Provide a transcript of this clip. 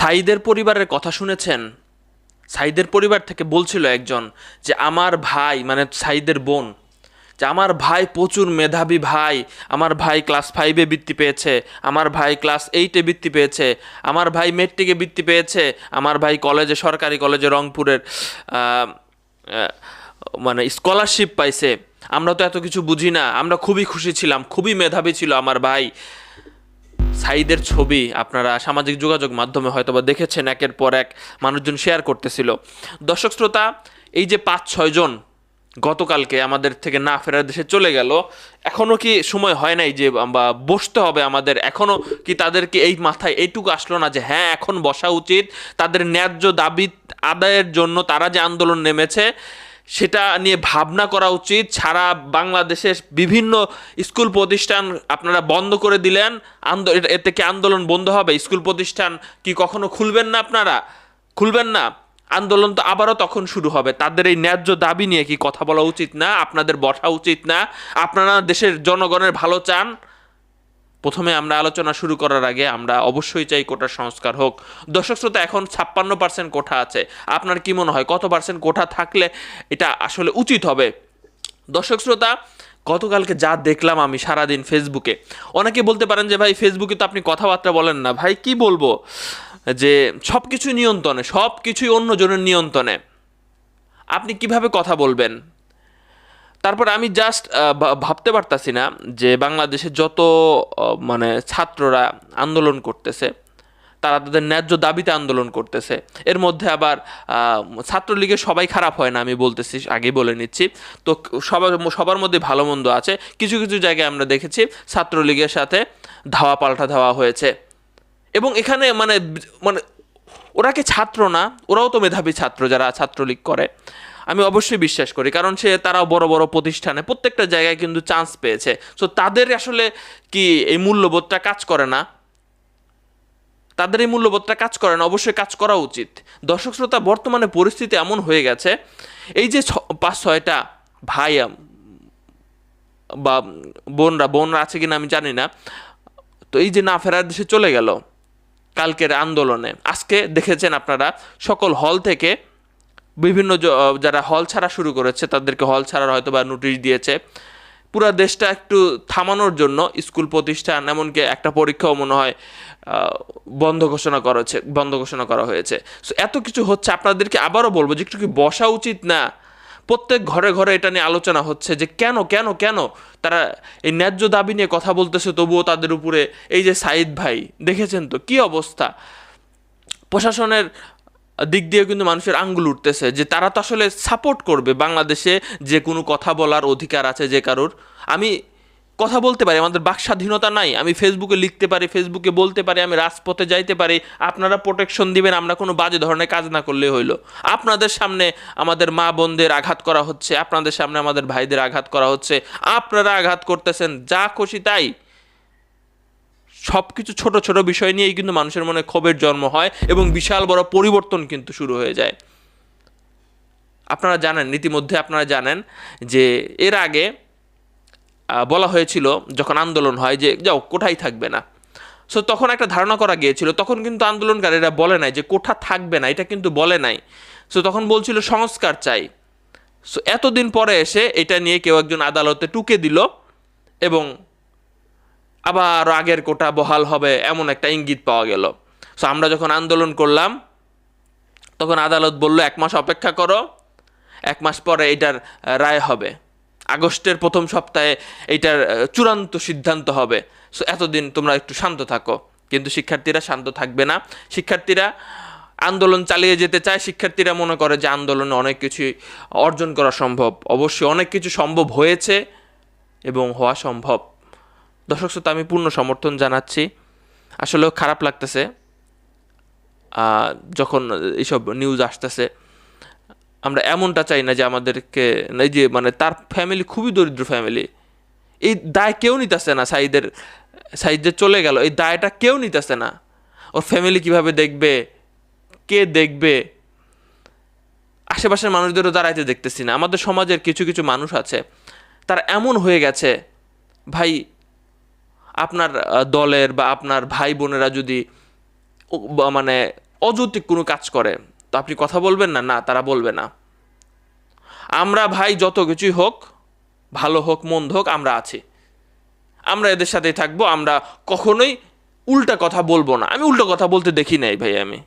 সাইদের পরিবারের কথা শুনেছেন? সাইদের পরিবার থেকে বলছিল একজন যে, আমার ভাই মানে সাইদের বোন, যে, আমার ভাই প্রচুর মেধাবী ভাই, আমার ভাই ক্লাস ফাইভে বৃত্তি পেয়েছে, আমার ভাই ক্লাস এইটে বৃত্তি পেয়েছে, আমার ভাই মেট্রিকে বৃত্তি পেয়েছে, আমার ভাই কলেজে, সরকারি কলেজে, রংপুরের মানে স্কলারশিপ পাইছে। আমরা তো এত কিছু বুঝি না, আমরা খুবই খুশি ছিলাম, খুবই মেধাবী ছিল আমার ভাই। সাইদের ছবি আপনারা সামাজিক যোগাযোগ মাধ্যমে হয়তো বা দেখেছেন, একের পর এক মানুষজন শেয়ার করতেছিল। দর্শক শ্রোতা, এই যে পাঁচ ছয়জন গতকালকে আমাদের থেকে না ফেরার দেশে চলে গেল এখনও কি সময় হয় নাই যে বা বসতে হবে আমাদের? এখনও কি তাদেরকে এই মাথায় এইটুকু আসলো না যে হ্যাঁ এখন বসা উচিত? তাদের ন্যায্য দাবি আদায়ের জন্য তারা যে আন্দোলন নেমেছে সেটা নিয়ে ভাবনা করা উচিত। সারা বাংলাদেশের বিভিন্ন স্কুল প্রতিষ্ঠান আপনারা বন্ধ করে দিলেন। আন্দো এতে কি আন্দোলন বন্ধ হবে। স্কুল প্রতিষ্ঠান কি কখনো খুলবেন না আপনারা? খুলবেন না। আন্দোলন তো আবারও তখন শুরু হবে। তাদের এই ন্যায্য দাবি নিয়ে কি কথা বলা উচিত না? আপনাদের বসা উচিত না? আপনারা দেশের জনগণের ভালো চান? প্রথমে আমরা আলোচনা শুরু করার আগে আমরা অবশ্যই চাই কোটার সংস্কার হোক। দর্শক শ্রোতা, এখন ছাপ্পান্ন পার্সেন্ট কোঠা আছে। আপনার কি মনে হয়, কত পার্সেন্ট কোঠা থাকলে এটা আসলে উচিত হবে? দর্শক শ্রোতা, গতকালকে যা দেখলাম আমি সারাদিন ফেসবুকে, অনেকে বলতে পারেন যে, ভাই, ফেসবুকে তো আপনি কথাবার্তা বলেন না। ভাই, কি বলব? যে সব কিছু নিয়ন্ত্রণে সব কিছুই অন্যজনের নিয়ন্ত্রণে। আপনি কীভাবে কথা বলবেন? তারপর আমি জাস্ট ভাবতে পারতাছি না যে বাংলাদেশে যত মানে ছাত্ররা আন্দোলন করতেছে, তারা তাদের ন্যায্য দাবিতে আন্দোলন করতেছে। এর মধ্যে আবার ছাত্রলীগের সবাই খারাপ হয় না, আমি বলতেছি, আগেই বলে নিচ্ছি। তো সবার সবার মধ্যে ভালো মন্দ আছে। কিছু কিছু জায়গায় আমরা দেখেছি ছাত্রলীগের সাথে ধাওয়া পাল্টা ধাওয়া হয়েছে। এবং এখানে মানে মানে ওরা কি ছাত্র না? ওরাও তো মেধাবী ছাত্র যারা ছাত্রলীগ করে। আমি অবশ্যই বিশ্বাস করি, কারণ সে তারাও বড় বড় প্রতিষ্ঠানে প্রত্যেকটা জায়গায় কিন্তু চান্স পেয়েছে। সো তাদের আসলে কি এই মূল্যবোধটা কাজ করে না? তাদের এই মূল্যবোধটা কাজ করে না, অবশ্যই কাজ করা উচিত। দর্শক শ্রোতা, বর্তমানে পরিস্থিতি এমন হয়ে গেছে, এই যে পাঁচ, ছয়টা ভাই বা বোনরা বোনরা আছে কিনা আমি জানি না। তো এই যে না ফেরার দেশে চলে গেল কালকের আন্দোলনে। আজকে দেখেছেন আপনারা, সকল হল থেকে বিভিন্ন যারা হল ছাড়া শুরু করেছে, তাদেরকে হল ছাড়ার হয়তো বা নোটিশ দিয়েছে। পুরো দেশটা একটু থামানোর জন্য স্কুল প্রতিষ্ঠান, এমনকি একটা পরীক্ষাও মনে হয় বন্ধ ঘোষণা করা হচ্ছে বন্ধ ঘোষণা করা হয়েছে। সো এত কিছু হচ্ছে, আপনাদেরকে আবারও বলব যে একটু কি বসা উচিত না? প্রত্যেক ঘরে ঘরে এটা নিয়ে আলোচনা হচ্ছে যে কেন কেন কেন তারা এই ন্যায্য দাবি নিয়ে কথা বলতেছে, তবুও তাদের উপরে এই যে সাইদ ভাই, দেখেছেন তো? কি অবস্থা? প্রশাসনের দিক দিয়ে কিন্তু মানুষের আঙ্গুল উঠতেছে যে তারা তো আসলে সাপোর্ট করবে বাংলাদেশে যে কোনো কথা বলার অধিকার আছে যে কারোর। আমি কথা বলতে পারি, আমাদের বাক স্বাধীনতা নাই, আমি ফেসবুকে লিখতে পারি ফেসবুকে বলতে পারি, আমি রাজপথে যাইতে পারি, আপনারা প্রোটেকশন দিবেন, আমরা কোনো বাজে ধরনের কাজ না করলে হইল। আপনাদের সামনে আমাদের মা বোনদের আঘাত করা হচ্ছে, আপনাদের সামনে আমাদের ভাইদের আঘাত করা হচ্ছে, আপনারা আঘাত করতেছেন, যা খুশি তাই। সব কিছু ছোট ছোট বিষয় নিয়েই কিন্তু মানুষের মনে ক্ষোভের জন্ম হয় এবং বিশাল বড় পরিবর্তন কিন্তু শুরু হয়ে যায়। আপনারা জানেন, ইতিমধ্যে আপনারা জানেন যে এর আগে বলা হয়েছিল যখন আন্দোলন হয় যে, যাও, কোঠায় থাকবে না। সো তখন একটা ধারণা করা গিয়েছিল, তখন কিন্তু আন্দোলনকারীরা বলে নাই যে, কোঠা থাকবে না। এটা কিন্তু বলে নাই। সো তখন বলছিল, সংস্কার চাই। সো এতদিন পরে এসে এটা নিয়ে কেউ একজন আদালতে টুকে দিল এবং আবার আগের কোটা বহাল হবে এমন একটা ইঙ্গিত পাওয়া গেল। সো আমরা যখন আন্দোলন করলাম তখন আদালত বলল এক মাস অপেক্ষা করো এক মাস পরে এটার রায় হবে। আগস্টের প্রথম সপ্তাহে এইটার আহ, চূড়ান্ত সিদ্ধান্ত হবে। সো এতদিন তোমরা একটু শান্ত থাকো। কিন্তু শিক্ষার্থীরা শান্ত থাকবে না। শিক্ষার্থীরা আন্দোলন চালিয়ে যেতে চায়। শিক্ষার্থীরা মনে করে যে আন্দোলনে অনেক কিছু অর্জন করা সম্ভব। অবশ্যই অনেক কিছু সম্ভব হয়েছে এবং হওয়া সম্ভব। দর্শক শ্রোতা, আমি পূর্ণ সমর্থন জানাচ্ছি। আসলেও খারাপ লাগতেছে যখন এইসব নিউজ আসতেছে। আমরা এমনটা চাই না যে আমাদেরকে এই যে মানে তার ফ্যামিলি খুবই দরিদ্র ফ্যামিলি এই দায় কেউ নিতেছে না সাইদের সাইদ যে চলে গেল, এই দায়টা কেউ নিতেছে না। ওর ফ্যামিলি কীভাবে দেখবে, কে দেখবে? আশেপাশের মানুষদেরও দাঁড়াইতে দেখতেছি না। আমাদের সমাজের কিছু কিছু মানুষ আছে, তারা এমন হয়ে গেছে, ভাই আপনার দলের বা আপনার ভাই বোনেরা যদি মানে অযৌক্তিক কোনো কাজ করে, তো আপনি কথা বলবেন না? না, তারা বলবে না। আমরা ভাই যত কিছুই হোক, ভালো হোক, মন্দ হোক, আমরা আছি। আমরা এদের সাথেই থাকব, আমরা কখনোই উল্টা কথা বলব না। আমি উল্টা কথা বলতে দেখি নাই ভাই আমি।